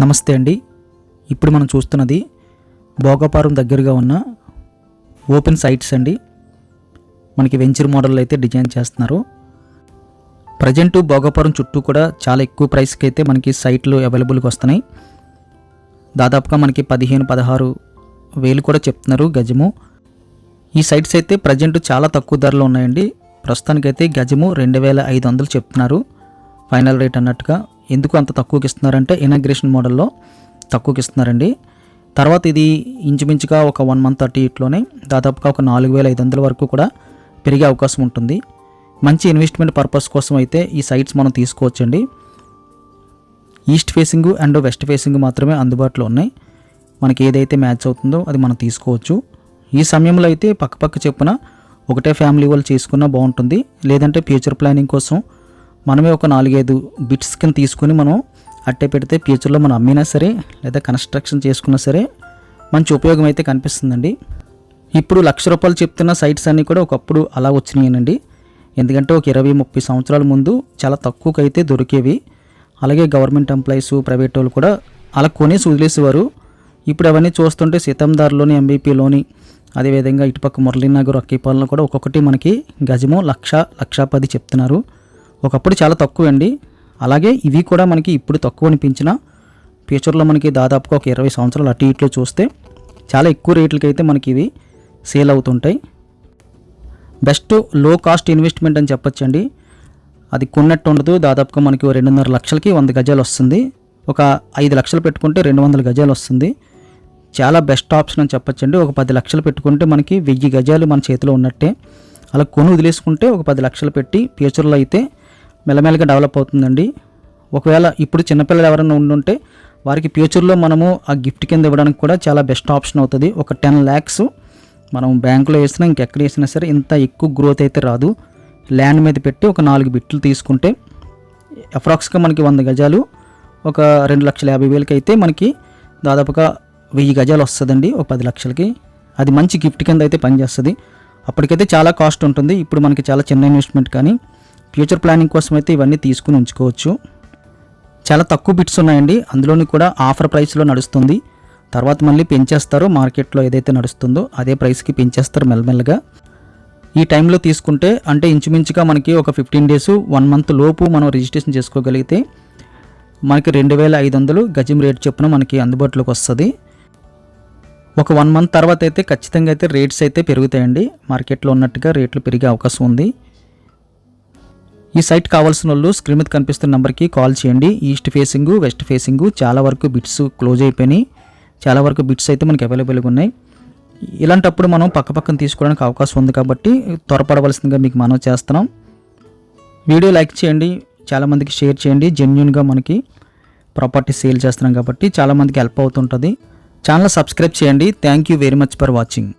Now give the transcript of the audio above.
నమస్తే అండి. ఇప్పుడు మనం చూస్తున్నది భోగపారం దగ్గరగా ఉన్న ఓపెన్ సైట్స్ అండి. మనకి వెంచర్ మోడల్ అయితే డిజైన్ చేస్తున్నారు. ప్రజెంట్ భోగపురం చుట్టూ కూడా చాలా ఎక్కువ ప్రైస్కి అయితే మనకి సైట్లు అవైలబుల్గా వస్తున్నాయి. దాదాపుగా మనకి పదిహేను పదహారు వేలు కూడా చెప్తున్నారు గజము. ఈ సైట్స్ అయితే ప్రజెంట్ చాలా తక్కువ ధరలో ఉన్నాయండి. ప్రస్తుతానికైతే గజము రెండు వేల ఐదు వందలు చెప్తున్నారు. ఫైనల్ రేట్ అన్నట్టుగా ఎందుకు అంత తక్కువకి ఇస్తున్నారంటే ఇనాగ్రేషన్ మోడల్లో తక్కువకి ఇస్తున్నారండి. తర్వాత ఇది ఇంచుమించుగా ఒక వన్ మంత్ థర్టీ ఇట్లోనే దాదాపుగా ఒక నాలుగు వేల ఐదు వందల వరకు కూడా పెరిగే అవకాశం ఉంటుంది. మంచి ఇన్వెస్ట్మెంట్ పర్పస్ కోసం అయితే ఈ సైట్స్ మనం తీసుకోవచ్చండి. East facing and west facing మాత్రమే అందుబాటులో ఉన్నాయి. మనకి ఏదైతే మ్యాచ్ అవుతుందో అది మనం తీసుకోవచ్చు. ఈ సమయంలో అయితే పక్కపక్క చెప్పున ఒకటే ఫ్యామిలీ వాళ్ళు చేసుకున్నా బాగుంటుంది. లేదంటే ఫ్యూచర్ ప్లానింగ్ కోసం మనమే ఒక నాలుగైదు బిట్స్ కింద తీసుకుని మనం అట్టే పెడితే ఫ్యూచర్లో మనం అమ్మినా సరే లేదా కన్స్ట్రక్షన్ చేసుకున్నా సరే మంచి ఉపయోగం అయితే కనిపిస్తుందండి. ఇప్పుడు లక్ష రూపాయలు చెప్తున్న సైట్స్ అన్నీ కూడా ఒకప్పుడు అలా వచ్చినాయనండి. ఎందుకంటే ఒక ఇరవై ముప్పై సంవత్సరాల ముందు చాలా తక్కువకైతే అయితే దొరికేవి. అలాగే గవర్నమెంట్ ఎంప్లాయీస్ ప్రైవేట్ వాళ్ళు కూడా అలా కొనేసి వదిలేసేవారు. ఇప్పుడు అవన్నీ చూస్తుంటే సీతందార్లోని ఎంబీపీలోని అదేవిధంగా ఇటుపక్క మురళీనగర్ అక్కిపాలలో కూడా ఒక్కొక్కటి మనకి గజము లక్ష లక్ష పది చెప్తున్నారు. ఒకప్పుడు చాలా తక్కువ అండి అలాగే ఇవి కూడా మనకి ఇప్పుడు తక్కువ అనిపించిన. ఫ్యూచర్లో మనకి దాదాపుగా ఒక ఇరవై సంవత్సరాలు అటు ఇట్లో చూస్తే చాలా ఎక్కువ రేట్లకి అయితే మనకి ఇవి సేల్ అవుతుంటాయి. బెస్ట్లో కాస్ట్ ఇన్వెస్ట్మెంట్ అని చెప్పొచ్చండి. అది కొన్నట్టు ఉండదు. దాదాపుగా మనకి రెండున్నర లక్షలకి వంద గజాలు వస్తుంది. ఒక ఐదు లక్షలు పెట్టుకుంటే రెండు వందల గజాలు వస్తుంది. చాలా బెస్ట్ ఆప్షన్ అని చెప్పొచ్చండి. ఒక పది లక్షలు పెట్టుకుంటే మనకి వెయ్యి గజాలు మన చేతిలో ఉన్నట్టే. అలా కొని వదిలేసుకుంటే ఒక పది లక్షలు పెట్టి ఫ్యూచర్లో అయితే మెల్లమెల్లగా డెవలప్ అవుతుందండి. ఒకవేళ ఇప్పుడు చిన్నపిల్లలు ఎవరైనా ఉండుంటే వారికి ఫ్యూచర్లో మనము ఆ గిఫ్ట్ కింద ఇవ్వడానికి కూడా చాలా బెస్ట్ ఆప్షన్ అవుతుంది. ఒక టెన్ ల్యాక్స్ మనం బ్యాంకులో వేసినా ఇంకెక్కడ వేసినా సరే ఇంత ఎక్కువ గ్రోత్ అయితే రాదు. ల్యాండ్ మీద పెట్టి ఒక నాలుగు బిట్లు తీసుకుంటే అప్రాక్స్గా మనకి వంద గజాలు ఒక రెండు లక్షల యాభై వేలకి అయితే మనకి దాదాపుగా వెయ్యి గజాలు వస్తుందండి ఒక పది లక్షలకి. అది మంచి గిఫ్ట్ కింద అయితే పనిచేస్తుంది. అప్పటికైతే చాలా కాస్ట్ ఉంటుంది. ఇప్పుడు మనకి చాలా చిన్న ఇన్వెస్ట్మెంట్ కానీ ఫ్యూచర్ ప్లానింగ్ కోసం అయితే ఇవన్నీ తీసుకుని ఉంచుకోవచ్చు. చాలా తక్కువ బిట్స్ ఉన్నాయండి. అందులోని కూడా ఆఫర్ ప్రైస్లో నడుస్తుంది. తర్వాత మళ్ళీ పెంచేస్తారు. మార్కెట్లో ఏదైతే నడుస్తుందో అదే ప్రైస్కి పెంచేస్తారు మెల్లమెల్లగా ఈ టైంలో తీసుకుంటే అంటే ఇంచుమించుగా మనకి ఒక ఫిఫ్టీన్ డేస్ వన్ మంత్ లోపు మనం రిజిస్ట్రేషన్ చేసుకోగలిగితే మనకి రెండు వేల ఐదు వందలు గజం రేట్ చొప్పున మనకి అందుబాటులోకి వస్తుంది. ఒక వన్ మంత్ తర్వాత అయితే ఖచ్చితంగా అయితే రేట్స్ అయితే పెరుగుతాయండి. మార్కెట్లో ఉన్నట్టుగా రేట్లు పెరిగే అవకాశం ఉంది. ఈ సైట్ కావాల్సిన వాళ్ళు స్క్రీన్ మీద కనిపిస్తున్న నెంబర్కి కాల్ చేయండి. ఈస్ట్ ఫేసింగ్ వెస్ట్ ఫేసింగ్ చాలా వరకు బిట్స్ క్లోజ్ అయిపోయినాయి. చాలా వరకు బిట్స్ అయితే మనకి అవైలబుల్గా ఉన్నాయి. ఇలాంటప్పుడు మనం పక్కపక్కన తీసుకోవడానికి అవకాశం ఉంది కాబట్టి త్వరపడవలసిందిగా మీకు మనం చేస్తున్నాం. వీడియో లైక్ చేయండి. చాలామందికి షేర్ చేయండి. జెన్యున్గా మనకి ప్రాపర్టీ సేల్ చేస్తున్నాం కాబట్టి చాలామందికి హెల్ప్ అవుతుంటుంది. ఛానల్ సబ్స్క్రైబ్ చేయండి. Thank you very much for watching.